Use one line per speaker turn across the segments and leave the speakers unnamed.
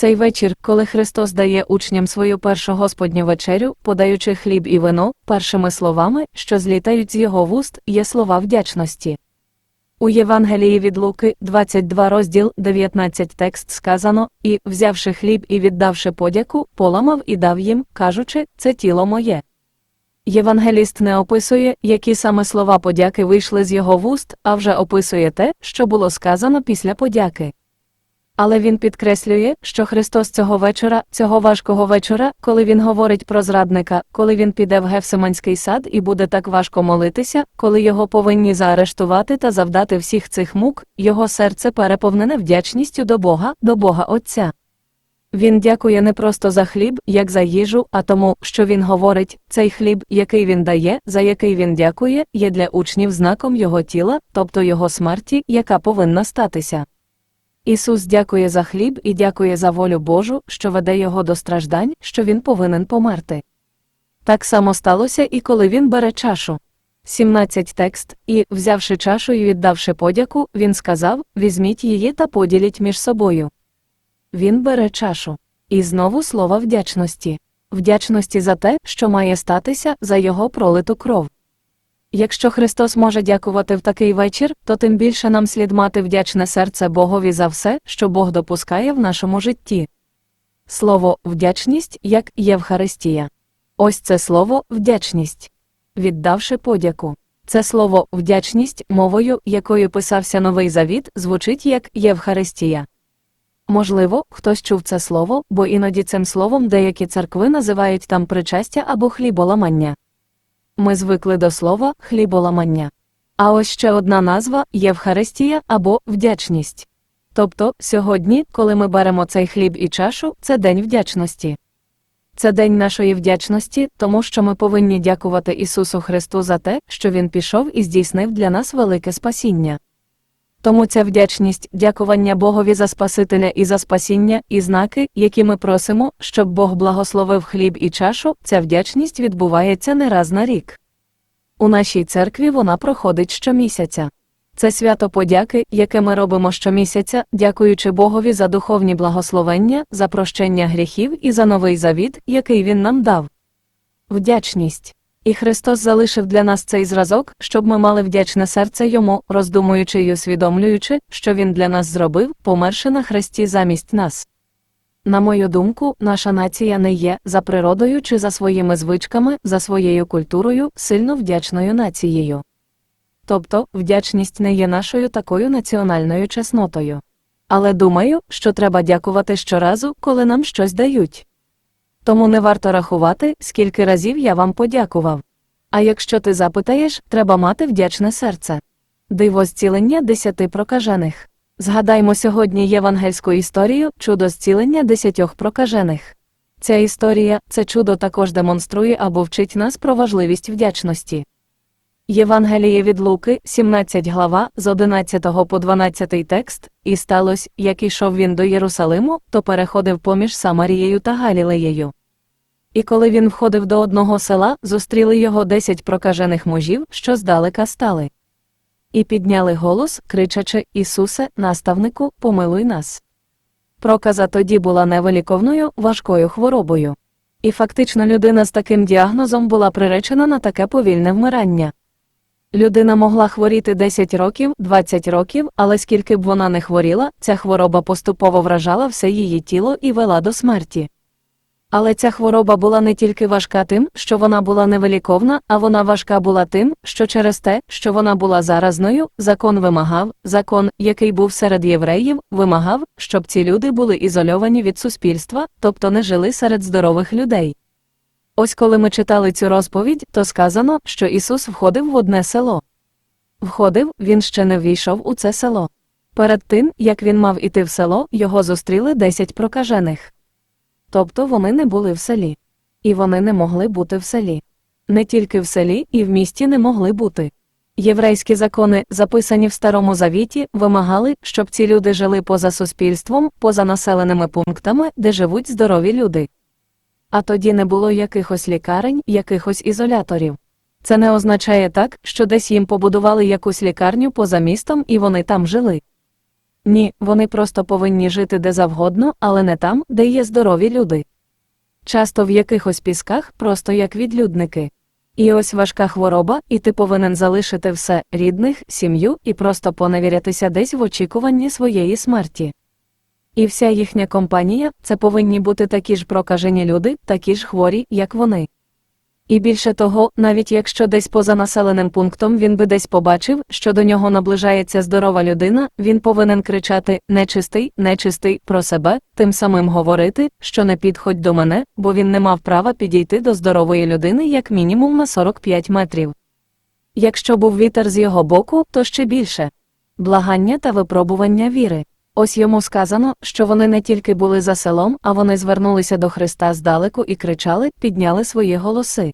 Цей вечір, коли Христос дає учням свою першу Господню вечерю, подаючи хліб і вино, першими словами, що злітають з його вуст, є слова вдячності. У Євангелії від Луки, 22 розділ, 19 текст сказано, і, взявши хліб і віддавши подяку, поламав і дав їм, кажучи, це тіло моє. Євангеліст не описує, які саме слова подяки вийшли з його вуст, а вже описує те, що було сказано після подяки. Але він підкреслює, що Христос цього вечора, цього важкого вечора, коли він говорить про зрадника, коли він піде в Гефсиманський сад і буде так важко молитися, коли його повинні заарештувати та завдати всіх цих мук, його серце переповнене вдячністю до Бога, до Бога Отця. Він дякує не просто за хліб, як за їжу, а тому, що він говорить, цей хліб, який він дає, за який він дякує, є для учнів знаком його тіла, тобто його смерті, яка повинна статися. Ісус дякує за хліб і дякує за волю Божу, що веде його до страждань, що він повинен померти. Так само сталося і коли він бере чашу. 17 текст, і, взявши чашу і віддавши подяку, він сказав: Візьміть її та поділіть між собою. Він бере чашу. І знову слова вдячності. Вдячності за те, що має статися за його пролиту кров. Якщо Христос може дякувати в такий вечір, то тим більше нам слід мати вдячне серце Богові за все, що Бог допускає в нашому житті. Слово вдячність як Євхаристія. Ось це слово вдячність. Віддавши подяку. Це слово вдячність мовою, якою писався Новий Завіт, звучить як Євхаристія. Можливо, хтось чув це слово, бо іноді цим словом деякі церкви називають там причастя або хліболамання. Ми звикли до слова хліболамання. А ось ще одна назва Євхаристія або вдячність. Тобто, сьогодні, коли ми беремо цей хліб і чашу, це день вдячності. Це день нашої вдячності, тому що ми повинні дякувати Ісусу Христу за те, що Він пішов і здійснив для нас велике спасіння. Тому ця вдячність, дякування Богові за Спасителя і за спасіння, і знаки, які ми просимо, щоб Бог благословив хліб і чашу, ця вдячність відбувається не раз на рік. У нашій церкві вона проходить щомісяця. Це свято подяки, яке ми робимо щомісяця, дякуючи Богові за духовні благословення, за прощення гріхів і за новий завіт, який Він нам дав. Вдячність. І Христос залишив для нас цей зразок, щоб ми мали вдячне серце йому, роздумуючи й усвідомлюючи, що він для нас зробив, померши на хресті замість нас. На мою думку, наша нація не є, за природою чи за своїми звичками, за своєю культурою, сильно вдячною нацією. Тобто, вдячність не є нашою такою національною чеснотою. Але думаю, що треба дякувати щоразу, коли нам щось дають. Тому не варто рахувати, скільки разів я вам подякував. А якщо ти запитаєш, треба мати вдячне серце. Диво зцілення десяти прокажених. Згадаймо сьогодні євангельську історію чудо зцілення десятьох прокажених. Ця історія, це чудо також демонструє або вчить нас про важливість вдячності. Євангеліє від Луки, 17 глава, з 11 по 12 текст, і сталося, як ішов він до Єрусалиму, то переходив поміж Самарією та Галілеєю. І коли він входив до одного села, зустріли його десять прокажених мужів, що здалека стали. І підняли голос, кричачи Ісусе, наставнику, помилуй нас. Проказа тоді була невиліковною, важкою хворобою. І фактично людина з таким діагнозом була приречена на таке повільне вмирання. Людина могла хворіти 10 років, 20 років, але скільки б вона не хворіла, ця хвороба поступово вражала все її тіло і вела до смерті. Але ця хвороба була не тільки важка тим, що вона була невиліковна, а вона важка була тим, що через те, що вона була заразною, закон вимагав, закон, який був серед євреїв, вимагав, щоб ці люди були ізольовані від суспільства, тобто не жили серед здорових людей. Ось коли ми читали цю розповідь, то сказано, що Ісус входив в одне село. Входив, він ще не ввійшов у це село. Перед тим, як він мав іти в село, його зустріли десять прокажених. Тобто вони не були в селі. І вони не могли бути в селі. Не тільки в селі, і в місті не могли бути. Єврейські закони, записані в Старому Завіті, вимагали, щоб ці люди жили поза суспільством, поза населеними пунктами, де живуть здорові люди. А тоді не було якихось лікарень, якихось ізоляторів. Це не означає так, що десь їм побудували якусь лікарню поза містом і вони там жили. Ні, вони просто повинні жити де завгодно, але не там, де є здорові люди. Часто в якихось пісках, просто як відлюдники. І ось важка хвороба, і ти повинен залишити все рідних, сім'ю і просто поневірятися десь в очікуванні своєї смерті. І вся їхня компанія це повинні бути такі ж прокажені люди, такі ж хворі, як вони. І більше того, навіть якщо десь поза населеним пунктом він би десь побачив, що до нього наближається здорова людина, він повинен кричати нечистий, нечистий про себе, тим самим говорити, що не підходь до мене, бо він не мав права підійти до здорової людини як мінімум на 45 метрів. Якщо був вітер з його боку, то ще більше благання та випробування віри. Ось йому сказано, що вони не тільки були за селом, а вони звернулися до Христа здалеку і кричали, підняли свої голоси.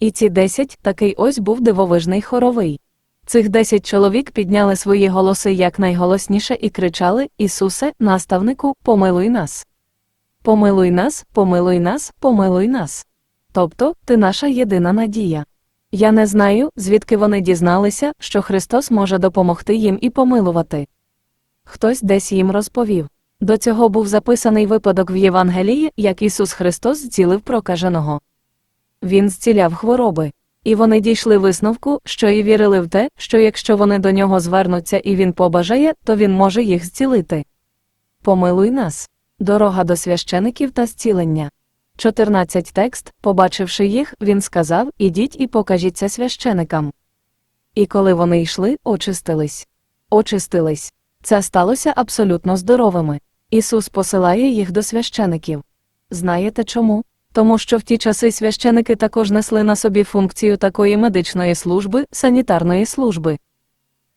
І ці десять такий ось був дивовижний хоровий. Цих десять чоловік підняли свої голоси якнайголосніше і кричали Ісусе, наставнику, помилуй нас. Помилуй нас, помилуй нас, помилуй нас. Тобто, ти наша єдина надія. Я не знаю, звідки вони дізналися, що Христос може допомогти їм і помилувати. Хтось десь їм розповів. До цього був записаний випадок в Євангелії, як Ісус Христос зцілив прокаженого. Він зціляв хвороби. І вони дійшли висновку, що і вірили в те, що якщо вони до нього звернуться і він побажає, то він може їх зцілити. Помилуй нас. Дорога до священиків та зцілення. 14 текст, побачивши їх, він сказав Ідіть і покажіться священикам. І коли вони йшли, очистились. Очистились. Це сталося абсолютно здоровими. Ісус посилає їх до священиків. Знаєте чому? Тому що в ті часи священики також несли на собі функцію такої медичної служби, санітарної служби.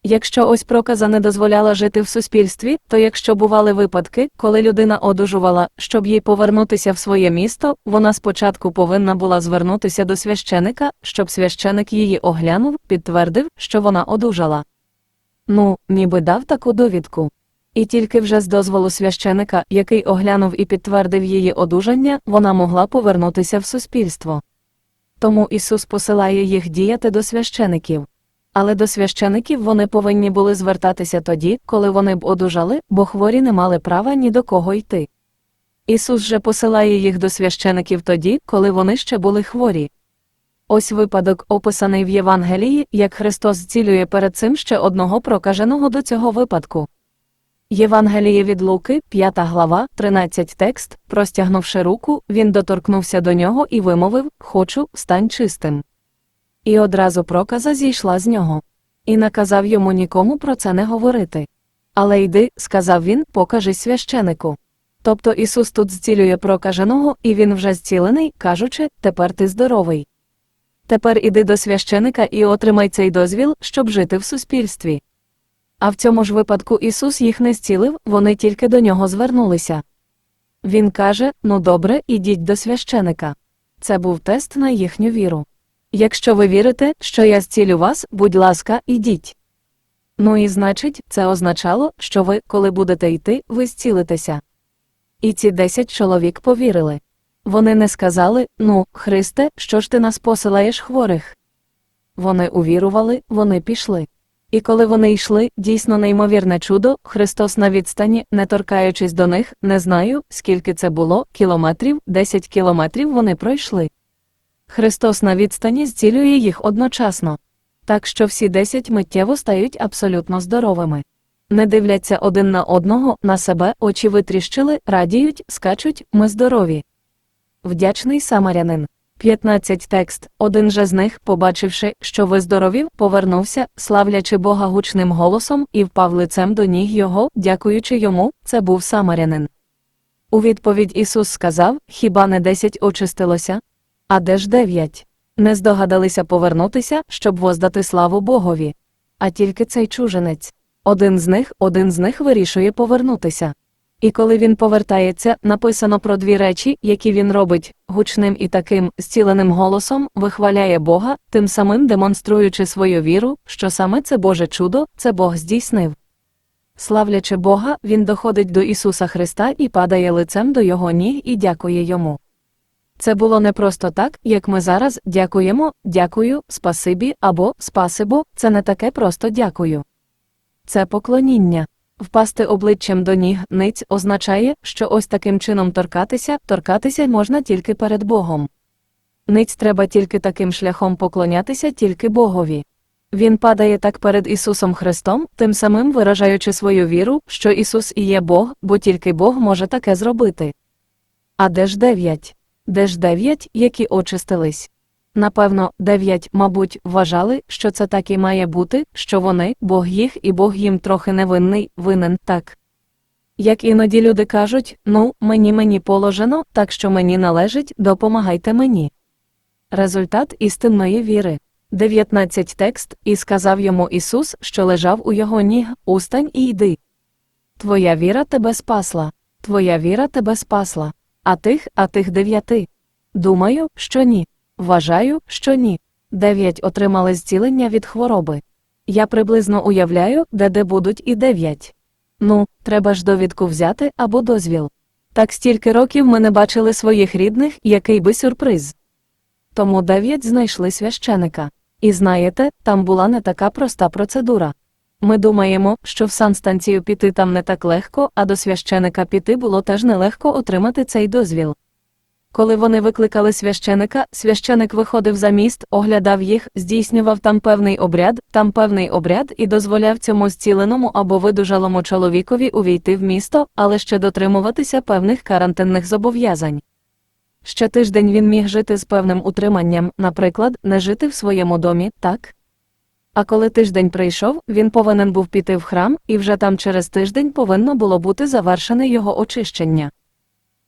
Якщо ось проказа не дозволяла жити в суспільстві, то якщо бували випадки, коли людина одужувала, щоб їй повернутися в своє місто, вона спочатку повинна була звернутися до священика, щоб священик її оглянув, підтвердив, що вона одужала. Ну, ніби дав таку довідку. І тільки вже з дозволу священика, який оглянув і підтвердив її одужання, вона могла повернутися в суспільство. Тому Ісус посилає їх діяти до священиків. Але до священиків вони повинні були звертатися тоді, коли вони б одужали, бо хворі не мали права ні до кого йти. Ісус же посилає їх до священиків тоді, коли вони ще були хворі. Ось випадок, описаний в Євангелії, як Христос зцілює перед цим ще одного прокаженого до цього випадку. Євангеліє від Луки, 5 глава, 13 текст, простягнувши руку, він доторкнувся до нього і вимовив Хочу, стань чистим. І одразу проказа зійшла з нього. І наказав йому нікому про це не говорити. Але йди, сказав він, покажи священику. Тобто Ісус тут зцілює прокаженого, і він вже зцілений, кажучи, тепер ти здоровий. Тепер іди до священика і отримай цей дозвіл, щоб жити в суспільстві. А в цьому ж випадку Ісус їх не зцілив, вони тільки до нього звернулися. Він каже: Ну добре, ідіть до священика. Це був тест на їхню віру. Якщо ви вірите, що я зцілю вас, будь ласка, ідіть. Ну і значить, це означало, що ви, коли будете йти, ви зцілитеся. І ці десять чоловік повірили. Вони не сказали Ну, Христе, що ж ти нас посилаєш хворих? Вони увірували, вони пішли. І коли вони йшли, дійсно неймовірне чудо, Христос на відстані, не торкаючись до них, не знаю, скільки це було, кілометрів, 10 кілометрів вони пройшли. Христос на відстані зцілює їх одночасно. Так що всі десять миттєво стають абсолютно здоровими. Не дивляться один на одного, на себе, очі витріщили, радіють, скачуть, ми здорові. Вдячний самарянин. 15 текст. Один же з них, побачивши, що виздоровів, повернувся, славлячи Бога гучним голосом, і впав лицем до ніг його, дякуючи йому, це був самарянин. У відповідь Ісус сказав: Хіба не десять очистилося? А де ж дев'ять? Не здогадалися повернутися, щоб воздати славу Богові. А тільки цей чужинець. Один з них, один з них вирішує повернутися. І коли він повертається, написано про дві речі, які він робить, гучним і таким зціленим голосом вихваляє Бога, тим самим демонструючи свою віру, що саме це Боже чудо, це Бог здійснив. Славлячи Бога, він доходить до Ісуса Христа і падає лицем до Його ніг і дякує йому. Це було не просто так, як ми зараз дякуємо, дякую, спасибі або спасибо, це не таке просто дякую. Це поклоніння. Впасти обличчям до ніг ниць означає, що ось таким чином торкатися, торкатися можна тільки перед Богом. Ниць треба тільки таким шляхом поклонятися тільки Богові. Він падає так перед Ісусом Христом, тим самим виражаючи свою віру, що Ісус і є Бог, бо тільки Бог може таке зробити. А де ж дев'ять? Де ж дев'ять, які очистились? Напевно, дев'ять, мабуть, вважали, що це так і має бути, що вони, Бог їх і Бог їм трохи невинний, винен, так. Як іноді люди кажуть, ну, мені мені положено, так що мені належить, допомагайте мені. Результат істинної віри. 19 текст, і сказав йому Ісус, що лежав у його ніг, устань і йди. Твоя віра тебе спасла, твоя віра тебе спасла. А тих, а тих дев'яти. Думаю, що ні. Вважаю, що ні. Дев'ять отримали зцілення від хвороби. Я приблизно уявляю, де де будуть і дев'ять. Ну, треба ж довідку взяти або дозвіл. Так стільки років ми не бачили своїх рідних, який би сюрприз. Тому дев'ять знайшли священика. І знаєте, там була не така проста процедура. Ми думаємо, що в санстанцію піти там не так легко, а до священика піти було теж нелегко отримати цей дозвіл. Коли вони викликали священика, священик виходив за міст, оглядав їх, здійснював там певний обряд, там певний обряд і дозволяв цьому зціленому або видужалому чоловікові увійти в місто, але ще дотримуватися певних карантинних зобов'язань. Ще тиждень він міг жити з певним утриманням, наприклад, не жити в своєму домі, так? А коли тиждень прийшов, він повинен був піти в храм, і вже там через тиждень повинно було бути завершене його очищення.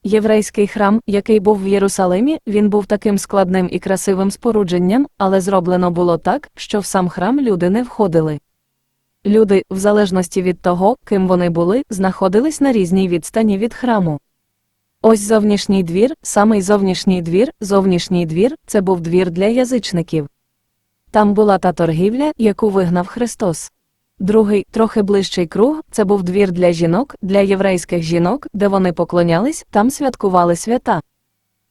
Єврейський храм, який був в Єрусалимі, він був таким складним і красивим спорудженням, але зроблено було так, що в сам храм люди не входили. Люди, в залежності від того, ким вони були, знаходились на різній відстані від храму. Ось зовнішній двір, самий зовнішній двір, зовнішній двір це був двір для язичників. Там була та торгівля, яку вигнав Христос. Другий, трохи ближчий круг, це був двір для жінок, для єврейських жінок, де вони поклонялись, там святкували свята.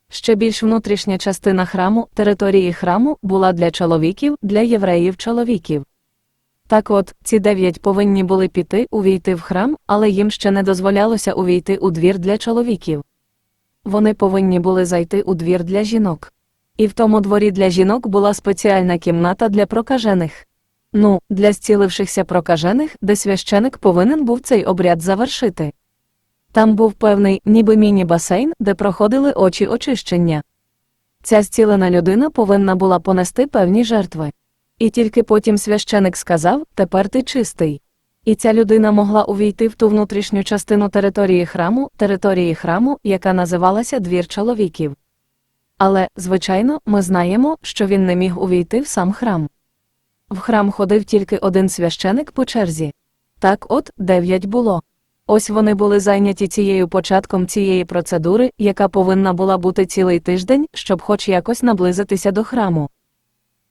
Ще більш внутрішня частина храму, території храму, була для чоловіків, для євреїв чоловіків. Так от, ці дев'ять повинні були піти увійти в храм, але їм ще не дозволялося увійти у двір для чоловіків. Вони повинні були зайти у двір для жінок. І в тому дворі для жінок була спеціальна кімната для прокажених. Ну, для зцілившихся прокажених, де священик повинен був цей обряд завершити. Там був певний, ніби міні-басейн, де проходили очі очищення. Ця зцілена людина повинна була понести певні жертви. І тільки потім священик сказав тепер ти чистий. І ця людина могла увійти в ту внутрішню частину території храму, території храму, яка називалася двір чоловіків. Але, звичайно, ми знаємо, що він не міг увійти в сам храм. В храм ходив тільки один священик по черзі. Так от дев'ять було. Ось вони були зайняті цією початком цієї процедури, яка повинна була бути цілий тиждень, щоб хоч якось наблизитися до храму.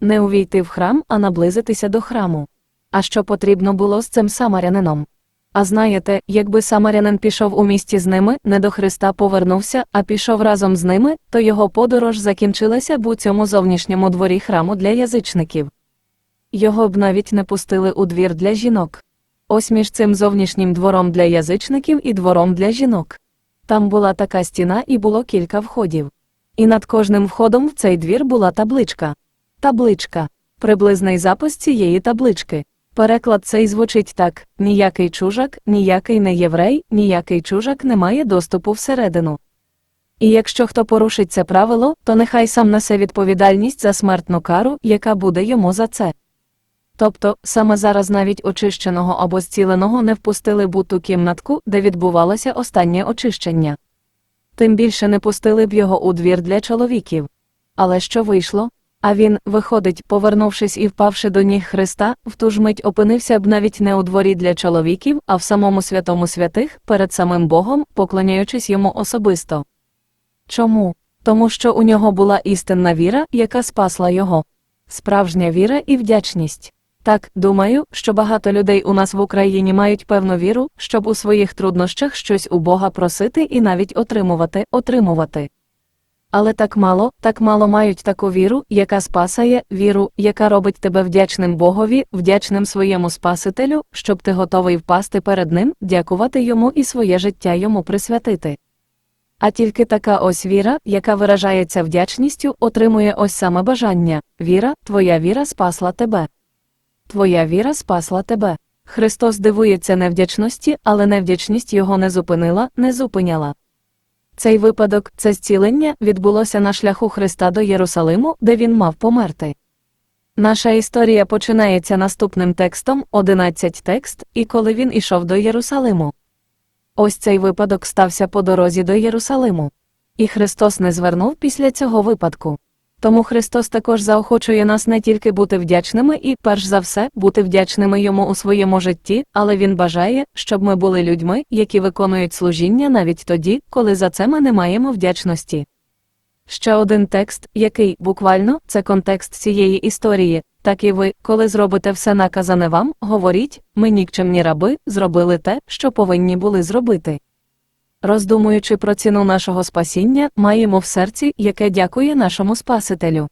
Не увійти в храм, а наблизитися до храму. А що потрібно було з цим самарянином? А знаєте, якби самарянин пішов у місті з ними, не до Христа повернувся, а пішов разом з ними, то його подорож закінчилася б у цьому зовнішньому дворі храму для язичників. Його б навіть не пустили у двір для жінок. Ось між цим зовнішнім двором для язичників і двором для жінок. Там була така стіна і було кілька входів. І над кожним входом в цей двір була табличка. Табличка. Приблизний запис цієї таблички. Переклад цей звучить так: ніякий чужак, ніякий не єврей, ніякий чужак не має доступу всередину. І якщо хто порушить це правило, то нехай сам несе відповідальність за смертну кару, яка буде йому за це. Тобто, саме зараз навіть очищеного або зціленого не впустили б у ту кімнатку, де відбувалося останнє очищення. Тим більше не пустили б його у двір для чоловіків. Але що вийшло? А він, виходить, повернувшись і впавши до ніг Христа, в ту ж мить опинився б навіть не у дворі для чоловіків, а в самому святому святих, перед самим Богом, поклоняючись йому особисто. Чому? Тому що у нього була істинна віра, яка спасла його. Справжня віра і вдячність. Так, думаю, що багато людей у нас в Україні мають певну віру, щоб у своїх труднощах щось у Бога просити і навіть отримувати, отримувати. Але так мало, так мало мають таку віру, яка спасає, віру, яка робить тебе вдячним Богові, вдячним своєму Спасителю, щоб ти готовий впасти перед ним, дякувати йому і своє життя йому присвятити. А тільки така ось віра, яка виражається вдячністю, отримує ось саме бажання віра, твоя віра спасла тебе. Твоя віра спасла тебе. Христос дивується невдячності, але невдячність його не зупинила, не зупиняла. Цей випадок, це зцілення, відбулося на шляху Христа до Єрусалиму, де він мав померти. Наша історія починається наступним текстом, 11 текст, і коли він ішов до Єрусалиму. Ось цей випадок стався по дорозі до Єрусалиму. І Христос не звернув після цього випадку. Тому Христос також заохочує нас не тільки бути вдячними і, перш за все, бути вдячними йому у своєму житті, але Він бажає, щоб ми були людьми, які виконують служіння навіть тоді, коли за це ми не маємо вдячності. Ще один текст, який, буквально, це контекст цієї історії, так і ви, коли зробите все наказане вам, говоріть, ми нікчемні раби, зробили те, що повинні були зробити. Роздумуючи про ціну нашого спасіння, маємо в серці, яке дякує нашому Спасителю.